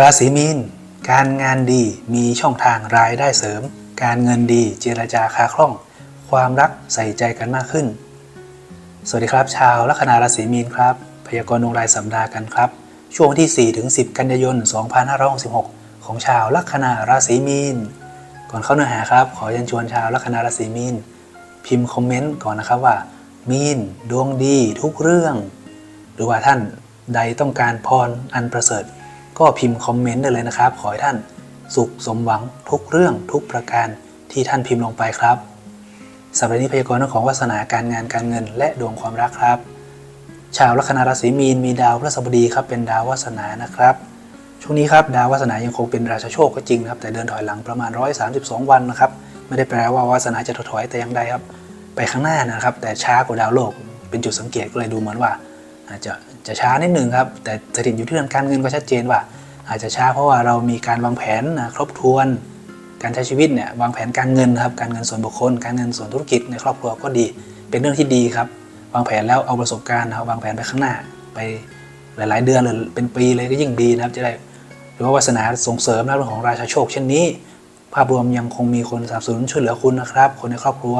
ราศีมีน การงานดีมีช่องทางรายได้เสริม การเงินดีเจรจาคาคล่อง ความรักใส่ใจกันมากขึ้น สวัสดีครับ ชาวลัคนาราศีมีนครับ พยากรณ์ดวงรายสัปดาห์กันครับ ช่วงที่ 4 ถึง 10 กันยายน 2566 ของชาวลัคนาราศีมีน ก่อนเข้าเนื้อหาครับ ขอเชิญชวนชาวลัคนาราศีมีน พิมพ์คอมเมนต์ก่อนนะครับว่า มีน ดวงดีทุกเรื่อง หรือว่าท่านใดต้องการพรอันประเสริฐ ก็พิมพ์คอมเมนต์ได้เลยนะครับ ขอให้ท่านสุขสมหวังทุกเรื่องทุกประการที่ท่านพิมพ์ลงไปครับสัปดาห์นี้พยากรณ์ของวาสนาการงานการเงิน และดวงความรักครับ ชาวลัคนาราศีมีนมีดาวพฤหัสบดีครับเป็นดาววาสนานะครับ ช่วงนี้ครับดาววาสนายังคงเป็นราชาโชคก็จริงนะครับ แต่เดินถอยหลังประมาณ 132 วันนะครับไม่ได้แปลว่าวาสนาจะถดถอยแต่อยังใดครับ ไปข้างหน้านะครับ แต่ช้ากว่าดาวโลกเป็นจุดสังเกตก็เลยดูเหมือนว่า อาจจะจะช้านิดหนึ่งครับ แต่สถิตอยู่ที่เรื่องการเงินก็ชัดเจนว่า อาจจะช้าเพราะว่าเรามีการวางแผนครบถ้วน การใช้ชีวิตเนี่ยวางแผนการเงินครับการเงินส่วนบุคคล การเงินส่วนธุรกิจในครอบครัวก็ดี เป็นเรื่องที่ดีครับ วางแผนแล้วเอาประสบการณ์นะครับวางแผนไปข้างหน้าไปหลาย ๆ เดือนหรือเป็นปีเลยก็ยิ่งดีนะครับจะได้หรือว่าวาสนาส่งเสริมนะเรื่องของราชาโชค เช่นนี้ ภาพรวมยังคงมีคนสนับสนุนช่วยเหลือคุณนะครับ คนในครอบครัว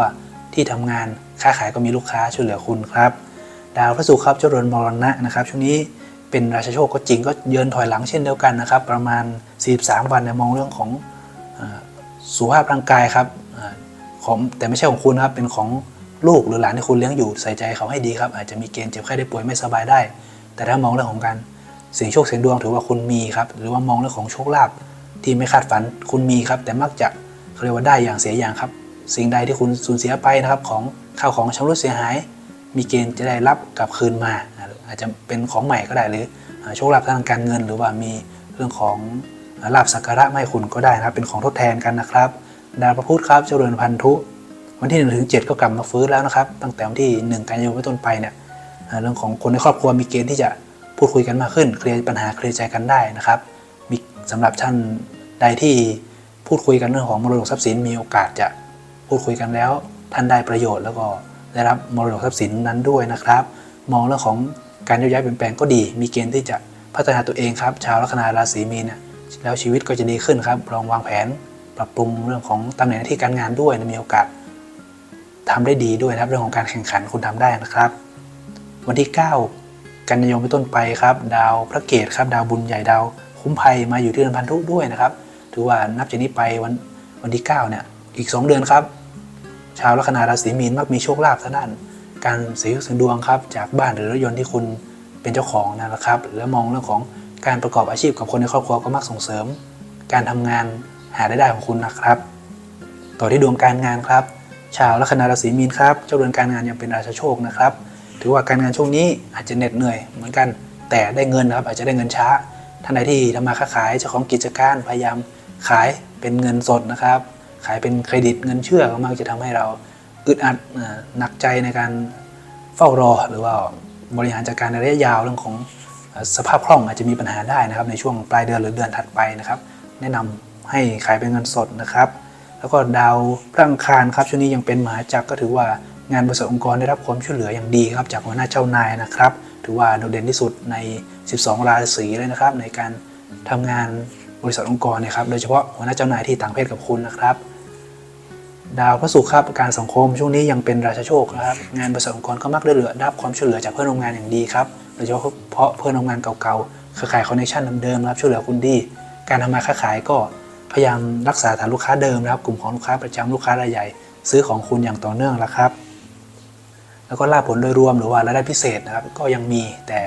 ที่ทำงานค้าขายก็มีลูกค้าช่วยเหลือคุณครับ ดาวพระศุกร์ครับเจริญมรณะนะครับช่วงนี้เป็นราชาโชคก็จริงก็เยินถอยหลังเช่นเดียวกันนะครับ ประมาณ 43 วันเนี่ยมองเรื่องของอสุขภาพร่างกายครับของแต่ไม่ใช่ของคุณครับเป็นของลูกหรือหลานที่คุณเลี้ยงอยู่ใส่ใจเขาให้ดีครับ อาจจะมีเกณฑ์เจ็บไข้ได้ป่วยไม่สบายได้ แต่ถ้ามองเรื่องของการเสี่ยงโชคเสี่ยงดวงถือว่าคุณมีครับหรือว่ามองเรื่องของโชคลาภที่ไม่คาดฝันคุณมีครับ แต่มักจะเขาเรียกว่าได้อย่างเสียอย่างครับ สิ่งใดที่คุณสูญเสียไปนะครับของข้าวของชำรุดเสียหาย มีเกณฑ์จะได้รับกลับคืนมา อาจจะเป็นของใหม่ก็ได้หรือโชคลาภทางการเงิน หรือว่ามีเรื่องของลาบสักการะไม่คุณก็ได้นะครับ เป็นของทดแทนกันนะครับ ดาวพระพุธครับเจริญพันธุ วันที่1ถึง7ก็กลับมาฟื้นแล้วนะครับ ตั้งแต่วันที่ 1 กันยายนเป็นต้นไปเนี่ยเรื่องของคนในครอบครัวมีเกณฑ์ที่จะพูดคุยกันมากขึ้น เคลียร์ปัญหาเคลียร์ใจกันได้นะครับมีสำหรับท่านใดที่พูดคุยกันเรื่องของมรดกทรัพย์สินมีโอกาสจะพูดคุยกันแล้ว ท่านได้ประโยชน์แล้วก็ ได้รับมรดกทรัพย์สินนั้นด้วยนะครับ มองเรื่องของการย้ายเปลี่ยนแปลงก็ดี มีเกณฑ์ที่จะพัฒนาตัวเองครับ ชาวลัคนาราศีมีนแล้วชีวิตก็จะดีขึ้นครับลองวางแผน ปรับปรุงเรื่องของตำแหน่งหน้าที่การงานด้วยนะมีโอกาสทำได้ดีด้วยนะครับเรื่องของการแข่งขันคุณทำได้นะครับ วันที่ 9 กันยายนเป็นต้นไปครับ ดาวพระเกตครับ ดาวบุญใหญ่ดาวคุ้มภัยมาอยู่ที่เดือนพันธุด้วยนะครับ ถือว่านับจากนี้ไปวันวันที่ 9 เนี่ย อีก 2 เดือนครับ ชาวลัคนาราศีมีนมักมีโชคลาภทางด้านการเสียสินดวงครับ จากบ้านหรือรถยนต์ที่คุณเป็นเจ้าของนะครับ แล้วมองเรื่องของการประกอบอาชีพกับคนในครอบครัวก็มักส่งเสริม การทำงานหารายได้ของคุณนะครับ ต่อที่ดวงการงานครับ ชาวลัคนาราศีมีนครับ เจ้าเรือนการงานยังเป็นราชโชคนะครับ ถือว่าการงานช่วงนี้อาจจะเหน็ดเหนื่อยเหมือนกัน แต่ได้เงินนะครับอาจจะได้เงินช้า ท่านใดที่ทำมาค้าขายเจ้าของกิจการพยายามขายเป็นเงินสดนะครับ ขายเป็นเครดิตเงินเชื่อก็มักจะทำให้เราอึดอัดหนักใจในการเฝ้ารอหรือว่าบริหารจัดการในระยะยาวเรื่องของสภาพคล่องอาจจะมีปัญหาได้นะครับ ในช่วงปลายเดือนหรือเดือนถัดไปนะครับ แนะนำให้ขายเป็นเงินสดนะครับ แล้วก็ดาวพระอังคารครับช่วงนี้ยังเป็นมหาจักรก็ถือว่างานบริษัทองค์กรได้รับความช่วยเหลืออย่างดีครับจากหัวหน้าเจ้านายนะครับ ถือว่าโดดเด่นที่สุดใน 12 ราศีเลยนะครับ ในการทำงานบริษัทองค์กรนะครับ โดยเฉพาะหัวหน้าเจ้านายที่ต่างเพศกับคุณนะครับ ดาวพระศุกร์ครับการสังคมช่วงนี้ยังเป็นราชาโชคนะครับงานบริษัทองค์กรก็มักได้เหลือรับความช่วยเหลือจากเพื่อนร่วมงานอย่างดีครับโดยเฉพาะเพราะเพื่อนร่วมงานเก่าๆเครือข่ายคอนเนคชั่นเดิมๆนะครับช่วยเหลือคุณดี การทำมาค้าขายก็พยายามรักษาฐานลูกค้าเดิมนะครับกลุ่มของลูกค้าประจำลูกค้ารายใหญ่ ซื้อของคุณอย่างต่อเนื่องแล้วครับ แล้วก็ลาผลโดยรวมหรือว่ารายได้พิเศษนะครับก็ยังมีแต่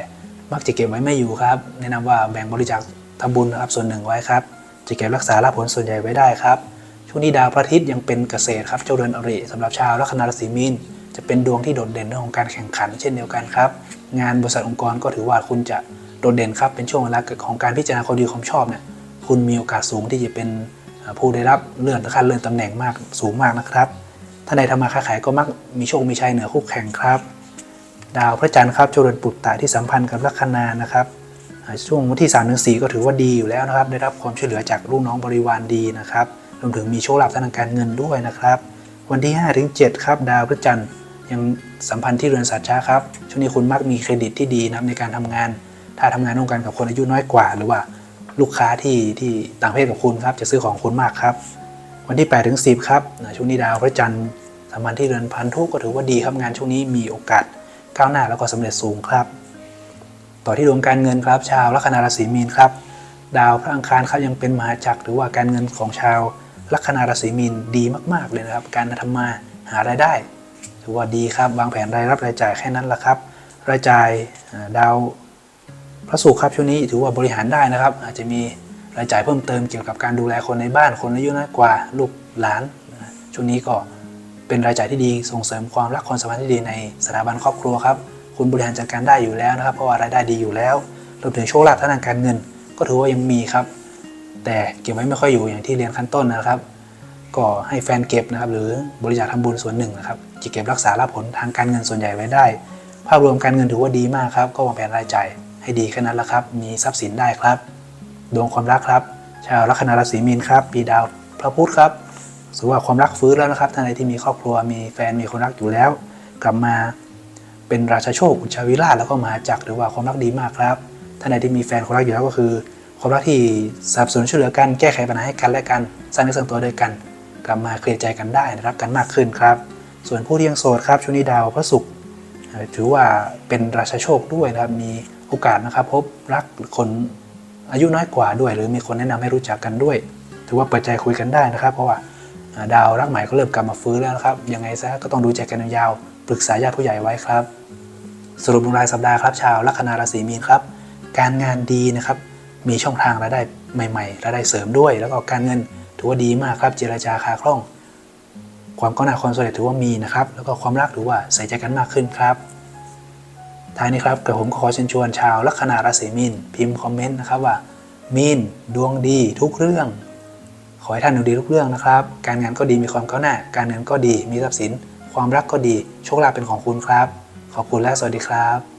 มักจะเก็บไว้ไม่อยู่ครับ แนะนำว่าแบ่งบริจาคทำบุญนะครับส่วนหนึ่งไว้ครับจะเก็บรักษาลาผลส่วนใหญ่ไว้ได้ครับ ช่วงนี้ดาวพระอาทิตย์ยังเป็นเกษตรครับเจ้าเรือนอริสำหรับชาวลัคนาราศีมีนจะเป็นดวงที่โดดเด่นเรื่องของการแข่งขัน เช่นเดียวกันครับ งานบริษัทองค์กรก็ถือว่าคุณจะโดดเด่นครับเป็นช่วงเวลาของการพิจารณาความดีความชอบเนี่ยคุณมีโอกาสสูงที่จะเป็นผู้ได้รับเลื่อนขั้นเลื่อนตำแหน่งมากสูงมากนะครับท่านใดทำมาค้าขายก็มักมีโชคมีชัยเหนือคู่แข่งครับ ดาวพระจันทร์ครับเจริญปุตตะที่สัมพันธ์กับลัคนานะครับช่วงวันที่3ถึง4ก็ถือว่าดีอยู่แล้วนะครับ ได้รับความช่วยเหลือจากลูกน้องบริวารดีนะครับ รวมถึงมีโชคลาภทางการเงินด้วยนะครับ วันที่5ถึง7ครับ ดาวพระจันทร์ยังสัมพันธ์ที่เรือนสัตว์ช้าครับ ช่วงนี้คุณมักมีเครดิตที่ดีนะครับในการทำงาน ถ้าทำงานร่วมกันกับคนอายุน้อยกว่า หรือว่าลูกค้าที่ที่ต่างเพศกับคุณครับจะซื้อของคุณมากครับ วันที่8ถึง10ครับนะช่วงนี้ดาวพระจันทร์สัมพันธ์ที่เรือนพันธุก็ถือว่าดีครับงานช่วงนี้มีโอกาสก้าวหน้าแล้วก็สำเร็จสูงครับ ต่อที่ดวงการเงินครับ ชาวลัคนาราศีมีนครับ ดาวพระอังคารครับยังเป็นมหาจักรหรือว่าการเงินของชาว ลัคนาราศีมีนดีมาก ๆ เลยนะครับ การทำมาหารายได้ถือว่าดีครับวางแผนรายรับรายจ่ายแค่นั้นละครับ รายจ่ายดาวพระศุกร์ครับช่วงนี้ถือว่าบริหารได้นะครับ อาจจะมีรายจ่ายเพิ่มเติมเกี่ยวกับการดูแลคนในบ้านคนอายุน้อยกว่าลูกหลานช่วงนี้ก็เป็นรายจ่ายที่ดีส่งเสริมความรักความสัมพันธ์ที่ดีในสถาบันครอบครัวครับคุณบริหารจัดการได้อยู่แล้วนะครับ เพราะว่ารายได้ดีอยู่แล้วรวมถึงโชคลาภทางด้านการเงิน ก็ถือว่ายังมีครับ แต่เก็บไว้ไม่ค่อยอยู่อย่างที่เรียนขั้นต้นนะครับ ก็ให้แฟนเก็บนะครับ หรือบริจาคทำบุญส่วนหนึ่งนะครับจะเก็บรักษารับผลทางการเงินส่วนใหญ่ไว้ได้ ภาพรวมการเงินถือว่าดีมากครับ ก็วางแผนรายจ่ายให้ดีแค่นั้นละครับ มีทรัพย์สินได้ครับ ดวงความรักครับ ชาวลัคนาราศีมีนครับ ปีดาวพระพุธครับถือว่าความรักฟื้นแล้วนะครับท่านใดที่มีครอบครัวมีแฟนมีคนรักอยู่แล้ว กลับมาเป็นราชาโชคอุจจาวิราชแล้วก็มาจักหรือว่าความรักดีมากครับท่านใดที่มีแฟนคนรักอยู่แล้วก็คือ ความรักที่สนับสนุนช่วยเหลือกันแก้ไขปัญหาให้กันและกันสร้างเนื้อสร้างตัวด้วยกัน กลับมาเคลียร์ใจกันได้รักกันมากขึ้นครับ ส่วนผู้ที่ยังโสดครับช่วงนี้ดาวพระศุกร์ถือว่าเป็นราชาโชคด้วยนะครับมีโอกาสนะครับ พบรักคนอายุน้อยกว่าด้วย หรือมีคนแนะนำให้รู้จักกันด้วย ถือว่าเปิดใจคุยกันได้นะครับ เพราะว่าดาวรักใหม่ก็เริ่มกลับมาฟื้นแล้วนะครับยังไงซะก็ต้องดูใจกันยาวปรึกษาญาติผู้ใหญ่ไว้ครับ สรุปดวงรายสัปดาห์ครับชาวลัคนาราศีมีนครับ การงานดีนะครับ มีช่องทางรายได้ใหม่ๆรายได้เสริมด้วย แล้วก็การเงินถือว่าดีมากครับเจรจาคาคล่อง ความก้าวหน้าความสำเร็จถือว่ามีนะครับ แล้วก็ความรักถือว่าใส่ใจกันมากขึ้นครับท้ายนี้ครับกระผมขอเชิญชวนชาวลัคนาราศีมีนพิมพ์คอมเมนต์นะครับว่า มีนดวงดีทุกเรื่อง ขอให้ท่านดวงดีทุกเรื่องนะครับ การงานก็ดีมีความก้าวหน้า การเงินก็ดีมีทรัพย์สิน ความรักก็ดีโชคลาภเป็นของคุณครับ ขอบคุณและสวัสดีครับ